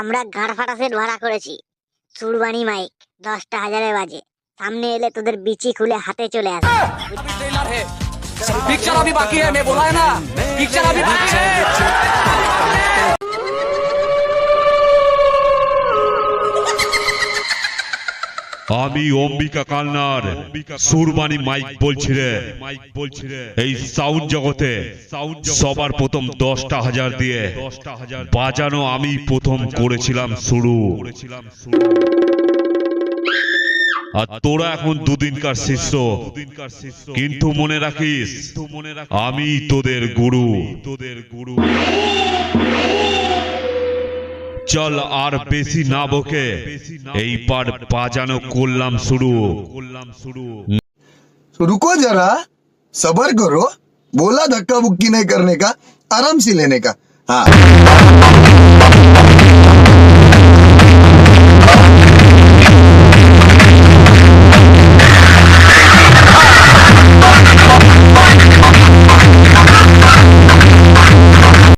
আমরা গাড়ফাটাসে ভাড়া করেছি। চুরবানি মাইক, দশটা হাজারে বাজে। সামনে এলে তোদের বিচি খুলে হাতে চলে আসে পিকচার আমি বাকি আমি বোলা না। পিকচার আমি আমি অম্বিকা কান্নার সুরবানি মাইক বলছি রে। মাইক বলছি রে এই সাউন্ড জগতে সবার প্রথম দশটা হাজার দিয়ে দশটা হাজার বাজানো আমি প্রথম করেছিলাম শুরু। আর তোরা এখন দুদিনকার শিষ্য। কিন্তু মনে রাখিস আমি তোদের গুরু তোদের গুরু। চল আর বেশি না বকে এইবার বাজানো করলাম শুরু করলাম শুরু तो रुको जरा सबर करो बोला धक्का बुक्की नहीं करने का आराम से लेने का हाँ